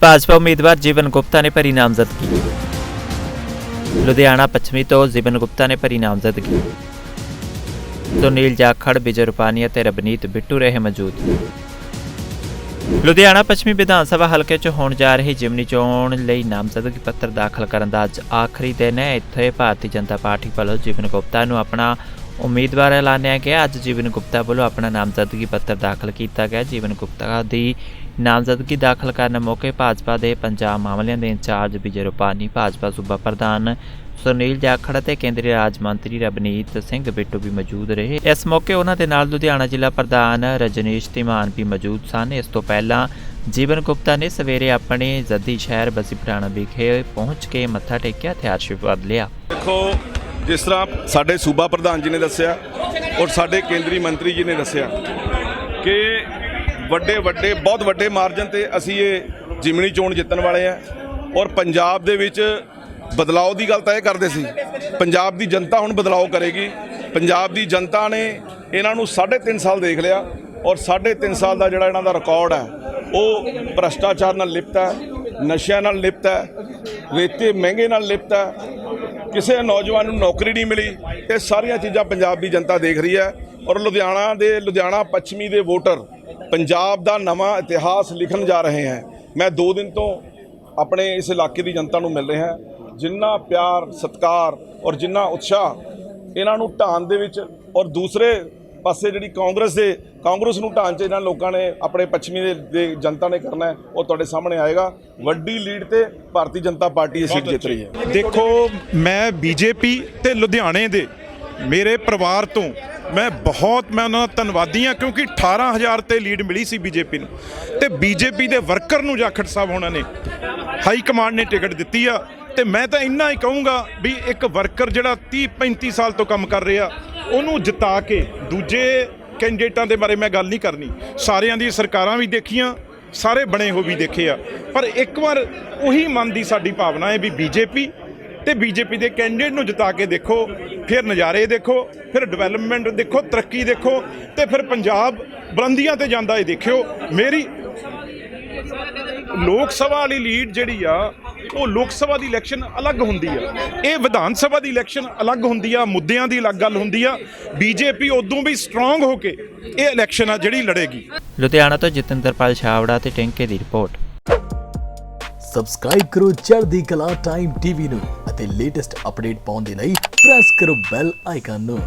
ਭਾਜਪਾ ਉਮੀਦਵਾਰ ਜੀਵਨ ਗੁਪਤਾ ਨੇ ਭਰੀ ਨਾਮਜ਼ਦਗੀ। ਲੁਧਿਆਣਾ ਪੱਛਮੀ ਤੋਂ ਜੀਵਨ ਗੁਪਤਾ ਨੇ ਭਰੀ ਨਾਮਜ਼ਦਗੀ। ਸੁਨੀਲ ਜਾਖੜ, ਵਿਜੇ ਰੁਪਾਨੀ ਅਤੇ ਰਬਨੀਤ ਬਿੱਟੂ ਰਹੇ ਮੌਜੂਦ। ਲੁਧਿਆਣਾ ਪੱਛਮੀ ਵਿਧਾਨ ਸਭਾ ਹਲਕੇ 'ਚ ਹੋਣ ਜਾ ਰਹੀ ਜਿਮਨੀ ਚੋਣ ਲਈ ਨਾਮਜ਼ਦਗੀ ਪੱਤਰ ਦਾਖਲ ਕਰਨ ਦਾ ਅੱਜ ਆਖਰੀ ਦਿਨ ਹੈ। ਇੱਥੇ ਭਾਰਤੀ ਜਨਤਾ ਪਾਰਟੀ ਵੱਲੋਂ ਜੀਵਨ ਗੁਪਤਾ ਨੂੰ ਆਪਣਾ ਉਮੀਦਵਾਰ ਐਲਾਨਿਆ ਗਿਆ। ਅੱਜ ਜੀਵਨ ਗੁਪਤਾ ਵੱਲੋਂ ਆਪਣਾ ਨਾਮਜ਼ਦਗੀ ਪੱਤਰ ਦਾਖਲ ਕੀਤਾ ਗਿਆ। ਜੀਵਨ ਗੁਪਤਾ ਦੀ ਨਾਮਜ਼ਦਗੀ ਦਾਖਲ ਕਰਨ ਮੌਕੇ ਭਾਜਪਾ ਦੇ ਪੰਜਾਬ ਮਾਮਲਿਆਂ ਦੇ ਇੰਚਾਰਜ ਵਿਜੇ ਰੁਪਾਨੀ, ਭਾਜਪਾ ਸੂਬਾ ਪ੍ਰਧਾਨ ਸੁਨੀਲ ਜਾਖੜ ਅਤੇ ਕੇਂਦਰੀ ਰਾਜ ਮੰਤਰੀ ਰਬਨੀਤ ਸਿੰਘ ਬਿੱਟੂ ਵੀ ਮੌਜੂਦ ਰਹੇ। ਇਸ ਮੌਕੇ ਉਹਨਾਂ ਦੇ ਨਾਲ ਲੁਧਿਆਣਾ ਜ਼ਿਲ੍ਹਾ ਪ੍ਰਧਾਨ ਰਜਨੀਸ਼ ਧੀਮਾਨ ਵੀ ਮੌਜੂਦ ਸਨ। ਇਸ ਤੋਂ ਪਹਿਲਾਂ ਜੀਵਨ ਗੁਪਤਾ ਨੇ ਸਵੇਰੇ ਆਪਣੇ ਜੱਦੀ ਸ਼ਹਿਰ ਬਸੀ ਪਠਾਣਾ ਵਿਖੇ ਪਹੁੰਚ ਕੇ ਮੱਥਾ ਟੇਕਿਆ ਤੇ ਆਸ਼ੀਰਵਾਦ ਲਿਆ। ਦੇਖੋ ਜਿਸ ਤਰ੍ਹਾਂ ਸਾਡੇ ਸੂਬਾ ਪ੍ਰਧਾਨ ਜੀ ਨੇ ਦੱਸਿਆ ਔਰ ਸਾਡੇ ਕੇਂਦਰੀ ਮੰਤਰੀ ਜੀ ਨੇ ਦੱਸਿਆ ਕਿ ਵੱਡੇ ਵੱਡੇ, ਬਹੁਤ ਵੱਡੇ ਮਾਰਜਨ ਤੇ ਅਸੀਂ ਇਹ ਜਿਮਣੀ ਚੋਣ ਜਿੱਤਣ ਵਾਲੇ ਆ ਔਰ ਪੰਜਾਬ ਦੇ ਵਿੱਚ ਬਦਲਾਅ ਦੀ ਗੱਲ ਤਾਂ ਇਹ ਕਰਦੇ ਸੀ। ਪੰਜਾਬ ਦੀ ਜਨਤਾ ਹੁਣ ਬਦਲਾਅ ਕਰੇਗੀ। ਪੰਜਾਬ ਦੀ ਜਨਤਾ ਨੇ ਇਹਨਾਂ ਨੂੰ 3.5 ਸਾਲ ਦੇਖ ਲਿਆ ਔਰ 3.5 ਸਾਲ ਦਾ ਜਿਹੜਾ ਇਹਨਾਂ ਦਾ ਰਿਕਾਰਡ ਹੈ, ਉਹ ਭ੍ਰਸ਼ਟਾਚਾਰ ਨਾਲ ਲਿਪਤ ਹੈ, ਨਸ਼ਿਆਂ ਨਾਲ ਲਿਪਤ ਹੈ, ਰੇਤੇ ਮਹਿੰਗੇ ਨਾਲ ਲਿਪਤ ਹੈ ਕਿਸੇ ਨੌਜਵਾਨ ਨੂੰ ਨੌਕਰੀ ਨਹੀਂ ਮਿਲੀ ਇਹ ਸਾਰੀਆਂ ਚੀਜ਼ਾਂ ਪੰਜਾਬ ਦੀ ਜਨਤਾ ਦੇਖ ਰਹੀ ਹੈ ਔਰ ਲੁਧਿਆਣਾ ਦੇ ਲੁਧਿਆਣਾ ਪੱਛਮੀ ਦੇ ਵੋਟਰ ਪੰਜਾਬ ਦਾ ਨਵਾਂ ਇਤਿਹਾਸ ਲਿਖਣ ਜਾ ਰਹੇ ਹਨ ਮੈਂ 2 ਦਿਨ ਤੋਂ ਆਪਣੇ ਇਸ ਇਲਾਕੇ ਦੀ ਜਨਤਾ ਨੂੰ ਮਿਲ ਰਿਹਾ ਜਿੰਨਾ ਪਿਆਰ, ਸਤਿਕਾਰ ਔਰ ਜਿੰਨਾ ਉਤਸ਼ਾਹ ਇਹਨਾਂ ਨੂੰ ਢਾਣ ਦੇ ਵਿੱਚ ਔਰ ਦੂਸਰੇ ਪਾਸੇ ਜਿਹੜੀ ਕਾਂਗਰਸ ਦੇ ਕਾਂਗਰਸ ਨੂੰ ਢਾਣ ਚ ਇਹਨਾਂ ਲੋਕਾਂ ਨੇ ਆਪਣੇ ਪੱਛਮੀ ਦੇ, ਜਨਤਾ ਨੇ ਕਰਨਾ ਉਹ ਤੁਹਾਡੇ ਸਾਹਮਣੇ ਆਏਗਾ। ਵੱਡੀ ਲੀਡ ਤੇ ਭਾਰਤੀ ਜਨਤਾ ਪਾਰਟੀ ਇਹ ਸੀਟ ਜਿੱਤ ਰਹੀ ਹੈ। ਦੇਖੋ ਮੈਂ ਬੀਜੇਪੀ ਤੇ ਲੁਧਿਆਣੇ ਦੇ ਮੇਰੇ ਪਰਿਵਾਰ ਤੋਂ ਮੈਂ ਬਹੁਤ ਮੈਂ ਉਹਨਾਂ ਦਾ ਧੰਨਵਾਦੀ ਹਾਂ ਕਿਉਂਕਿ 18000 ਤੇ ਲੀਡ ਮਿਲੀ ਸੀ ਬੀਜੇਪੀ ਨੂੰ। ਤੇ ਬੀਜੇਪੀ ਦੇ ਵਰਕਰ ਨੂੰ ਜਾਖੜ ਸਾਹਿਬ ਉਹਨਾਂ ਨੇ ਹਾਈ ਕਮਾਂਡ ਨੇ ਟਿਕਟ ਦਿੱਤੀ ਆ। ਤੇ ਮੈਂ ਤਾਂ ਇੰਨਾ ਹੀ ਕਹੂੰਗਾ ਵੀ ਇੱਕ ਵਰਕਰ ਜਿਹੜਾ 30 35 ਸਾਲ ਤੋਂ ਕੰਮ ਕਰ ਰਿਹਾ ਉਹਨੂੰ ਜਿਤਾ ਕੇ ਦੂਜੇ ਕੈਂਡੀਡੇਟਾਂ ਦੇ ਬਾਰੇ ਮੈਂ ਗੱਲ ਨਹੀਂ ਕਰਨੀ। ਸਾਰਿਆਂ ਦੀ ਸਰਕਾਰਾਂ ਵੀ ਦੇਖੀਆਂ, ਸਾਰੇ ਬਣੇ ਹੋ ਵੀ ਦੇਖੇ ਆ। ਪਰ ਇੱਕ ਵਾਰ ਉਹੀ ਮਨ ਦੀ ਸਾਡੀ ਭਾਵਨਾ ਹੈ ਵੀ ਬੀਜੇਪੀ ਤੇ ਬੀਜੇਪੀ ਦੇ ਕੈਂਡੀਡੇਟ ਨੂੰ ਜਿਤਾ ਕੇ ਦੇਖੋ, ਫਿਰ ਨਜ਼ਾਰੇ ਦੇਖੋ, ਫਿਰ ਡਿਵੈਲਪਮੈਂਟ ਦੇਖੋ, ਤਰੱਕੀ ਦੇਖੋ ਤੇ ਫਿਰ ਪੰਜਾਬ ਬੁਲੰਦੀਆਂ ਤੇ ਜਾਂਦਾ ਇਹ ਦੇਖਿਓ। ਮੇਰੀ ਲੋਕ ਸਭਾ ਵਾਲੀ ਲੀਡ ਜਿਹੜੀ ਆ ਉਹ ਲੋਕ ਸਭਾ ਦੀ ਇਲੈਕਸ਼ਨ ਅਲੱਗ ਹੁੰਦੀ ਆ। ਇਹ ਵਿਧਾਨ ਸਭਾ ਦੀ ਇਲੈਕਸ਼ਨ ਅਲੱਗ ਹੁੰਦੀ ਆ ਮੁੱਦਿਆਂ ਦੀ ਅਲੱਗ ਗੱਲ ਹੁੰਦੀ ਆ। ਬੀਜੇਪੀ ਉਦੋਂ ਵੀ ਸਟਰੋਂਗ ਹੋ ਕੇ ਇਹ ਇਲੈਕਸ਼ਨ ਆ ਜਿਹੜੀ ਲੜੇਗੀ। ਲੁਧਿਆਣਾ ਤੋਂ ਜਤਿੰਦਰਪਾਲ ਛਾਵੜਾ ਤੇ ਟਿੰਕੇ ਦੀ ਰਿਪੋਰਟ। ਸਬਸਕ੍ਰਾਈਬ ਕਰੋ ਚੜ੍ਹਦੀ ਕਲਾ ਟਾਈਮ ਟੀਵੀ ਨੂੰ ਅਤੇ ਲੇਟੈਸਟ ਅਪਡੇਟ ਪਾਉਣ ਦੇ ਲਈ ਪ੍ਰੈਸ ਕਰੋ ਬੈਲ ਆਈਕਨ ਨੂੰ।